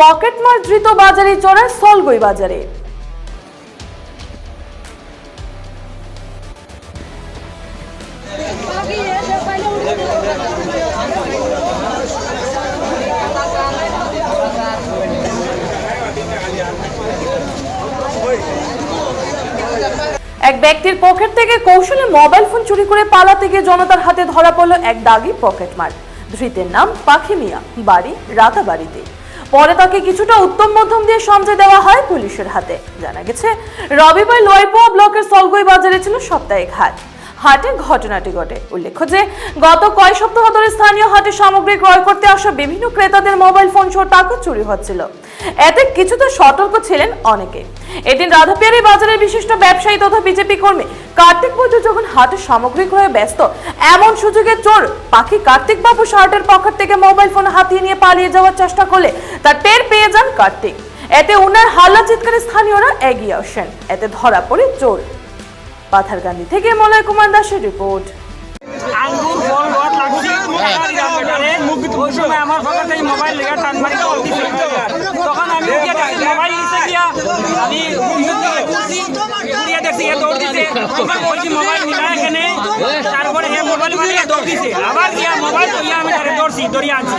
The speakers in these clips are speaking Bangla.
পকেটমার ধৃত বাজারে চড়ায় সলগই বাজারে। এক ব্যক্তির পকেট থেকে কৌশলে মোবাইল ফোন চুরি করে পালাতে গিয়ে জনতার হাতে ধরা পড়ল এক দাগি পকেটমার ধৃতের নাম পাখি মিয়া বাড়ি রাতাবাড়িতে। পরে তাকে কিছুটা উত্তম মধ্যম দিয়ে সমঝে দেওয়া হয় পুলিশের হাতে। জানা গেছে, রবিবার লোয়াইপোয়া ব্লকের সলগই বাজারে ছিল সাপ্তাহিক হাট। হাটে ঘটনাটি ঘটে। উল্লেখ্য যে, গত কয়েক সপ্তাহ ধরে স্থানীয় হাটে সামগ্রী ক্রয় করতে আসা বিভিন্ন ক্রেতাদের মোবাইল ফোন সহ টাকা চুরি হচ্ছিল। এতে কিছুটা সতর্ক ছিলেন অনেকে। এদিন রাধাপিয়ারি বাজারের বিশিষ্ট ব্যবসায়ী তথা বিজেপি কর্মী কার্তিক বৈদ্য যখন হাটে সামগ্রী ক্রয়ে ব্যস্ত, এমন সুযোগে চোর পাখি কার্তিক বাবু শার্টের পকেট থেকে মোবাইল ফোন হাতিয়ে নিয়ে পালিয়ে যাওয়ার চেষ্টা করলে তার টের পেয়ে যান কার্তিক। এতে উনার হাল্লা চিৎকারে স্থানীয়রা এগিয়ে আসেন। এতে ধরা পড়ে চোর। পাথারকান্দি থেকে মলয় কুমার দাসের রিপোর্ট আঙ্গুর ফল রড লাগছে টাকার দাম বেটারে ওই সময় আমার পকেটে মোবাইল লেগে টান মারি তখন আমি দেখছি মোবাইল নিচে আমি উঠিয়ে দেখছি এ দৌড় দিছে তখন বলছি মোবাইল নিলা এখানে তারপরে হে মোবাইল মানে দৌড় দিছে আবার গিয়া মোবাইল তো আমি তারে দৌড়ছি দৌড়িয়ে আনছি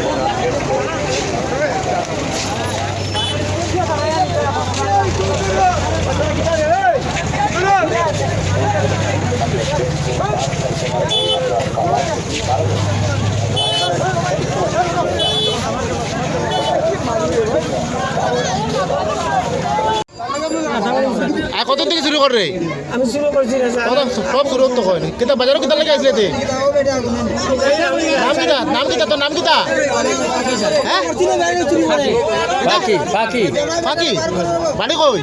আর কত থেকে শুরু করে আমি শুরু করছি সব শুরু তো হয় কিন্তু বাজারও কিতা লাগে আসলে তে নাম কিতা নাম কিতা তোর নাম কিতা হ্যাঁ বাকি বাকি বাকি বাড়ি কই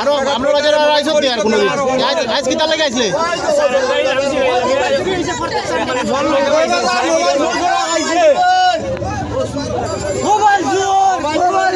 আর আমরা বাজারে আইসত নি আর কোনো আজ কিতা লাগে আসলে